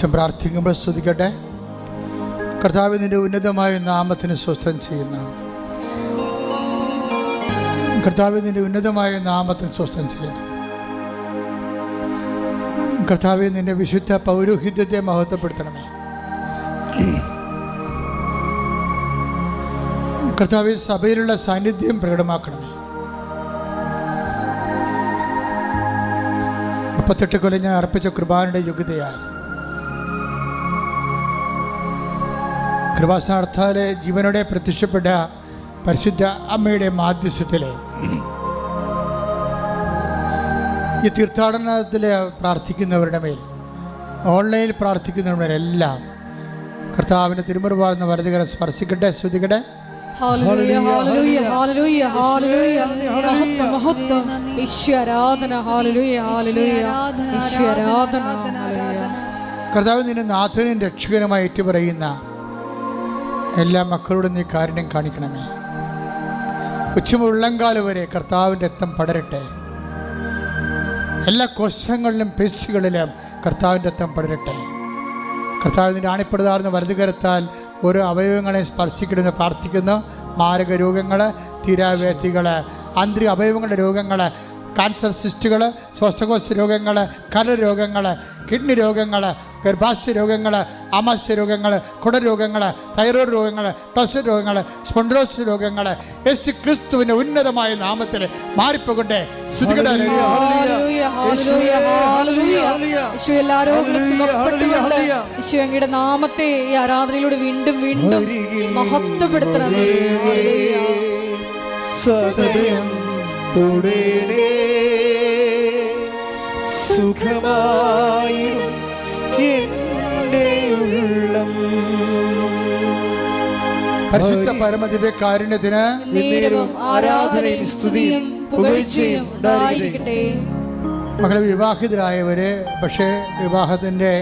അച്ഛൻ പ്രാർത്ഥിക്കുമ്പോൾ സ്തുതിക്കട്ടെ. കർത്താവ് നിന്റെ ഉന്നതമായ നാമത്തിന് സ്വസ്ഥം ചെയ്യുന്ന. കർത്താവ് നിന്റെ ഉന്നതമായ നാമത്തിന് സ്വസ്ഥം ചെയ്യുന്നു. കർത്താവ് നിന്റെ വിശുദ്ധ പൗരോഹിത്യത്തെ മഹത്വപ്പെടുത്തണമേ. കർത്താവ് സഭയിലുള്ള സാന്നിധ്യം പ്രകടമാക്കണമേ. മുപ്പത്തെട്ട് കൊല്ലം ഞാൻ അർപ്പിച്ച കൃപാനയുടെ യോഗ്യതയാൽ കൃപാസ്ഥാനത്താലെ ജീവനോടെ പ്രത്യക്ഷപ്പെട്ട പരിശുദ്ധ അമ്മയുടെ മാധ്യസ്ഥത്തിൽ ഈ തീർത്ഥാടനത്തിൽ പ്രാർത്ഥിക്കുന്നവരുടെ മേൽ ഓൺലൈനിൽ പ്രാർത്ഥിക്കുന്നവരുടെ എല്ലാം കർത്താവിന്റെ തിരുമുറുവാർന്ന വലതുകരം സ്പർശിക്കട്ടെ ശ്രദ്ധിക്കട്ടെ ഹല്ലേലൂയ, ഹല്ലേലൂയ, ഹല്ലേലൂയ, ഹല്ലേലൂയ. മഹത്വം, മഹത്വം. ഈശ്വര ആരാധന ഹല്ലേലൂയ, ഹല്ലേലൂയ. ഈശ്വര ആരാധന ഹല്ലേലൂയ. കർത്താവ് നിന്റെ നാഥനും രക്ഷകനുമായി ഏറ്റുപറയുന്ന എല്ലാ മക്കളോടും നീ കാരുണ്യം കാണിക്കണമേ. ഉച്ചമുള്ളങ്കാൽ വരെ കർത്താവിന്റെ രക്തം പടരട്ടെ. എല്ലാ കോശങ്ങളിലും പേശികളിലും കർത്താവിന്റെ രക്തം പടരട്ടെ. കർത്താവിന്റെ ആണിപ്പെടുതാർന്ന വലതുകരത്താൽ ഓരോ അവയവങ്ങളെ സ്പർശിക്കണമെന്ന് പ്രാർത്ഥിക്കുന്നു. മാരക രോഗങ്ങൾ തീരാവേദികൾ ആന്തരിക അവയവങ്ങളുടെ രോഗങ്ങൾ കാൻസർ സിസ്റ്റുകൾ ശ്വാസകോശ രോഗങ്ങൾ കരരോഗങ്ങൾ കിഡ്നി രോഗങ്ങൾ ഗർഭാശയ രോഗങ്ങൾ ആമാശയ രോഗങ്ങൾ കുടരോഗങ്ങൾ തൈറോയ്ഡ് രോഗങ്ങൾ ടോസ് രോഗങ്ങൾ സ്പോണ്ടോസ് രോഗങ്ങൾ യേശു ക്രിസ്തുവിന്റെ ഉന്നതമായ നാമത്തിൽ മാറിപ്പോകട്ടെ. ഈശോ നാമത്തെ ഈ ആരാധനയിലൂടെ വീണ്ടും വീണ്ടും മഹത്വപ്പെടുത്തണം. സദയം തുടരണേ സുഖമായിടും എന്റെ ഉള്ളം. പരിശുദ്ധ പരമദിവ്യ കാരുണ്യത്തിന് ആരാധനയും സ്തുതിയും പുകഴ്ചയും ഉണ്ടായിരിക്കട്ടെ. മകളെ വിവാഹിതരായവര് പക്ഷേ വിവാഹത്തിന്റെ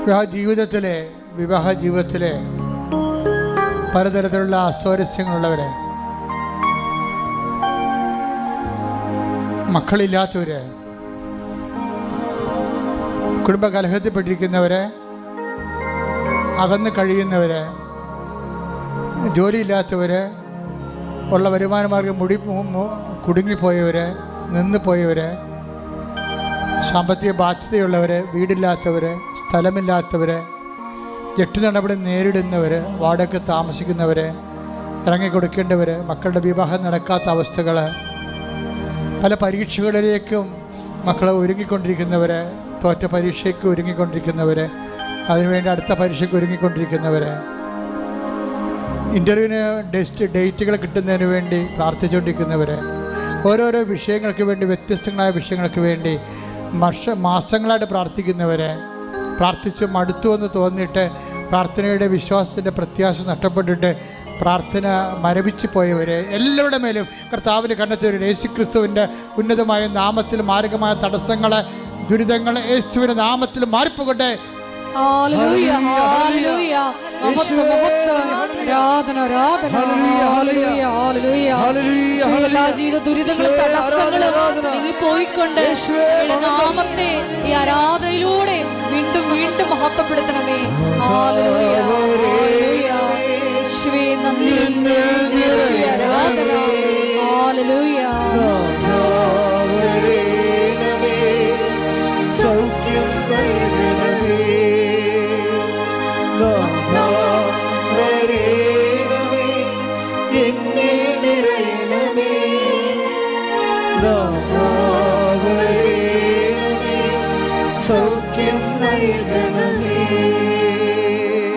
വിവാഹ ജീവിതത്തിലെ വിവാഹ ജീവിതത്തിലെ പലതരത്തിലുള്ള അസ്വാരസ്യങ്ങളുള്ളവർ മക്കളില്ലാത്തവർ കുടുംബ കലഹത്തിൽപ്പെട്ടിരിക്കുന്നവർ അകന്ന് കഴിയുന്നവര് ജോലിയില്ലാത്തവര് ഉള്ള വരുമാനമാർഗം മുടി കുടുങ്ങിപ്പോയവര് നിന്ന് പോയവര് സാമ്പത്തിക ബാധ്യതയുള്ളവർ വീടില്ലാത്തവർ സ്ഥലമില്ലാത്തവർ ജെട്ട് നടപടി നേരിടുന്നവർ വാടക താമസിക്കുന്നവർ ഇറങ്ങിക്കൊടുക്കേണ്ടവർ മക്കളുടെ വിവാഹം നടക്കാത്ത അവസ്ഥകൾ പല പരീക്ഷകളിലേക്കും മക്കളെ ഒരുങ്ങിക്കൊണ്ടിരിക്കുന്നവർ തോറ്റ പരീക്ഷയ്ക്ക് ഒരുങ്ങിക്കൊണ്ടിരിക്കുന്നവർ അതിനുവേണ്ടി അടുത്ത പരീക്ഷയ്ക്ക് ഒരുങ്ങിക്കൊണ്ടിരിക്കുന്നവർ ഇന്റർവ്യൂവിന് ഡെസ്റ്റ് ഡേറ്റുകൾ കിട്ടുന്നതിന് വേണ്ടി പ്രാർത്ഥിച്ചുകൊണ്ടിരിക്കുന്നവർ ഓരോരോ വിഷയങ്ങൾക്ക് വേണ്ടി വ്യത്യസ്തങ്ങളായ വിഷയങ്ങൾക്ക് വേണ്ടി മഷ മാസങ്ങളായിട്ട് പ്രാർത്ഥിക്കുന്നവർ പ്രാർത്ഥിച്ച് മടുത്തു എന്ന് തോന്നിയിട്ട് പ്രാർത്ഥനയുടെ വിശ്വാസത്തിന്റെ പ്രത്യാശ നഷ്ടപ്പെട്ടിട്ട് പ്രാർത്ഥന മരവിച്ചു പോയവരെ എല്ലാവരുടെ മേലും കർത്താവിന്റെ കണ്ടെത്തിയവർ യേശു ക്രിസ്തുവിന്റെ ഉന്നതമായ നാമത്തിൽ മാരകമായ തടസ്സങ്ങൾ ദുരിതങ്ങൾ യേശുവിന്റെ നാമത്തിൽ മാറിപ്പോകട്ടെ. Hallelujah, hallelujah. മഹത്വം, മഹത്വം. ആരാധന, ആരാധന. Hallelujah, hallelujah. ഈശോ എല്ലാ ജീവിത ദുരിതങ്ങളും തടസ്സങ്ങളും പോയിക്കൊണ്ട് നാമത്തെ ഈ ആരാധനയിലൂടെ വീണ്ടും വീണ്ടും മഹത്വപ്പെടുത്തണമേ. ഹല്ലേലൂയ,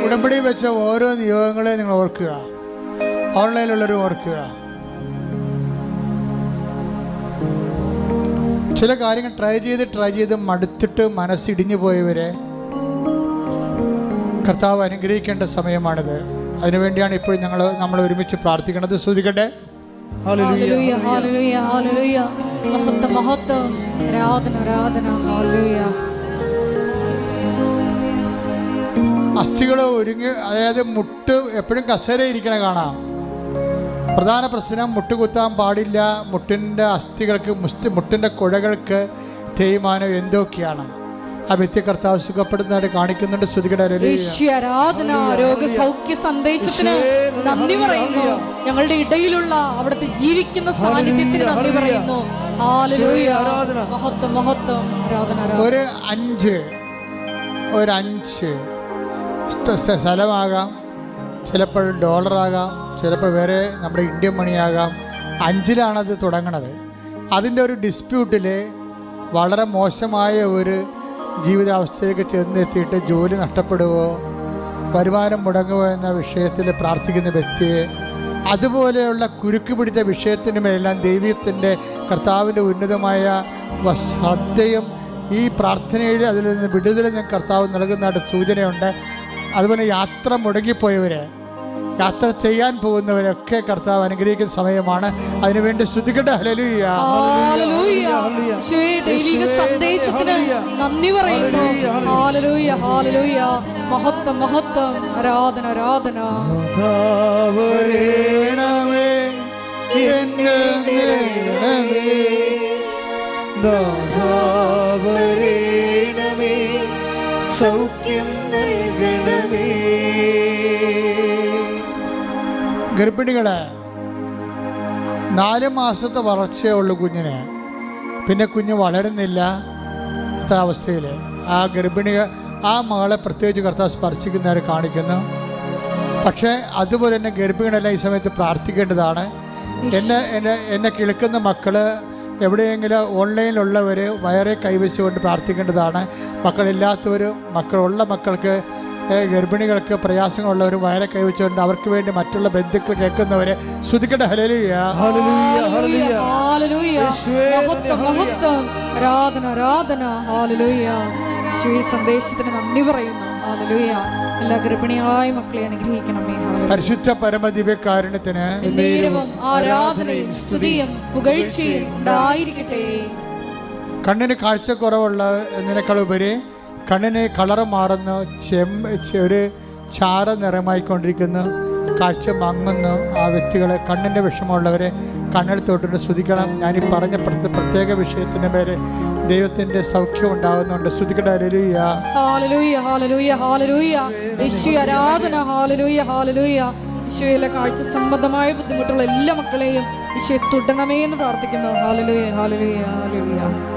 ഉടമ്പടി വെച്ച ഓരോ നിയോഗങ്ങളെ നിങ്ങൾ ഓർക്കുക. ഓൺലൈനിലുള്ളവരും ഓർക്കുക. ചില കാര്യങ്ങൾ ട്രൈ ചെയ്ത് ട്രൈ ചെയ്ത് മടുത്തിട്ട് മനസ്സിടിഞ്ഞു പോയവരെ കർത്താവ് അനുഗ്രഹിക്കേണ്ട സമയമാണിത്. അതിനുവേണ്ടിയാണ് ഇപ്പോൾ ഞങ്ങൾ നമ്മൾ ഒരുമിച്ച് പ്രാർത്ഥിക്കുന്നത് ശ്രദ്ധിക്കട്ടെ ഹല്ലേലൂയ ഹല്ലേലൂയ ഹല്ലേലൂയ മഹത്വം മഹത്വം. ആരാധന ആരാധന. അസ്ഥികൾ ഒരുങ്ങി അതായത് മുട്ട് എപ്പോഴും കസേര ഇരിക്കണ കാണാം. പ്രധാന പ്രശ്നം മുട്ട് കുത്താൻ പാടില്ല. മുട്ടിന്റെ അസ്ഥികൾക്ക് മുസ്തി മുട്ടിന്റെ കുഴകൾക്ക് തേയ്മാനം എന്തൊക്കെയാണ്? ആ വ്യക്തി കർത്താവ് സുഖപ്പെടുന്നതായിട്ട് കാണിക്കുന്നുണ്ട്. സന്ദേശത്തിന് നന്ദി പറയുന്നു. ഞങ്ങളുടെ ഇടയിലുള്ള അവിടുത്തെ ജീവിക്കുന്ന സാന്നിധ്യത്തിന് നന്ദി പറയുന്നു. മഹത്വം മഹത്വം. ഒരു അഞ്ച്. ഒരു അഞ്ച്. സ്ഥലമാകാം. ചിലപ്പോൾ ഡോളറാകാം ചിലപ്പോൾ വേറെ നമ്മുടെ ഇന്ത്യൻ മണിയാകാം അഞ്ചിലാണത് തുടങ്ങണത്. അതിന്റെ ഒരു ഡിസ്പ്യൂട്ടിൽ വളരെ മോശമായ ഒരു ജീവിതാവസ്ഥയിലേക്ക് ചെന്നെത്തിയിട്ട് ജോലി നഷ്ടപ്പെടുവോ വരുമാനം മുടങ്ങുമോ എന്ന വിഷയത്തിൽ പ്രാർത്ഥിക്കുന്ന വ്യക്തിയെ അതുപോലെയുള്ള കുരുക്ക് പിടിച്ച വിഷയത്തിന് മേലെല്ലാം ദൈവത്തിന്റെ കർത്താവിന്റെ ഉന്നതമായ ശ്രദ്ധയും ഈ പ്രാർത്ഥനയിൽ അതിൽ നിന്ന് വിടുതൽ ഞാൻ കർത്താവ് നൽകുന്നതായിട്ട് സൂചനയുണ്ട്. അതുപോലെ യാത്ര മുടങ്ങിപ്പോയവർ യാത്ര ചെയ്യാൻ പോകുന്നവരൊക്കെ കർത്താവ് അനുഗ്രഹിക്കുന്ന സമയമാണ്. അതിനുവേണ്ടി ശ്രദ്ധിക്കട്ടെ ഹലലൂയ സന്ദേശത്തിന് നന്ദി പറയുന്നു. ഹാലലൂയ ഹാലലൂയ മഹത്വം മഹത്വം. ആരാധന ആരാധന. ദാതാവരേണമേ സൗഖ്യം നൽകണമേ. ഗർഭിണികളെ നാല് മാസത്തെ വളർച്ചയുള്ള കുഞ്ഞിന്. പിന്നെ കുഞ്ഞ് വളരുന്നില്ല അവസ്ഥയിൽ ആ ഗർഭിണി ആ മകളെ പ്രത്യേകിച്ച് കർത്താവ് സ്പർശിക്കുന്നവരെ കാണിക്കുന്നു. പക്ഷേ അതുപോലെ തന്നെ ഗർഭിണികളെല്ലാം ഈ സമയത്ത് പ്രാർത്ഥിക്കേണ്ടതാണ്. എന്നെ എന്നെ എന്നെ കിളിക്കുന്ന മക്കൾ എവിടെയെങ്കിലും ഓൺലൈനിലുള്ളവർ വയറെ കൈവച്ചുകൊണ്ട് പ്രാർത്ഥിക്കേണ്ടതാണ്. മക്കളില്ലാത്തവർ മക്കളുള്ള മക്കൾക്ക് ഗർഭിണികൾക്ക് പ്രയാസങ്ങളുള്ളവർ വയറെ കൈവച്ചുകൊണ്ട് അവർക്ക് വേണ്ടി മറ്റുള്ള ബന്ധുക്കൾ കേൾക്കുന്നവരെ ശ്രുതിക്കട്ടെ ഹലലിയ സന്ദേശത്തിന് നന്ദി പറയുന്നു. എല്ലാ ഗർഭിണികളായ മക്കളെ അനുഗ്രഹിക്കണമേ. പരിശുദ്ധ പരമദിവ്യകാരുണ്യത്തിന് നേരവും ആരാധനയും സ്തുതിയും പുകഴ്ചയും ഉണ്ടായിരിക്കട്ടെ. കണ്ണിന് കാഴ്ചക്കുറവുള്ള എന്നതിനേക്കാൾ ഉപരി കണ്ണിന് കളറ് മാറുന്ന ചെമ്മ ചെ- ഒരു ചാര നിറമായിക്കൊണ്ടിരിക്കുന്നു. കാഴ്ച മങ്ങുന്നു ആ വ്യക്തികളെ കണ്ണിന്റെ വിഷമമുള്ളവരെ കണ്ണിൽ തൊട്ടിട്ട് സ്തുതിക്കണം. ഞാൻ ഈ പറഞ്ഞ പ്രത്യ- പ്രത്യേക വിഷയത്തിന്റെ പേര് ദൈവത്തിന്റെ സൗഖ്യം ഉണ്ടാകുന്നുണ്ട്. യേശുവിലെ കാഴ്ച സംബന്ധമായ ബുദ്ധിമുട്ടുള്ള എല്ലാ മക്കളെയും ഈശോയെ തുടണമേ എന്ന് പ്രാർത്ഥിക്കുന്നു. Hallelujah hallelujah hallelujah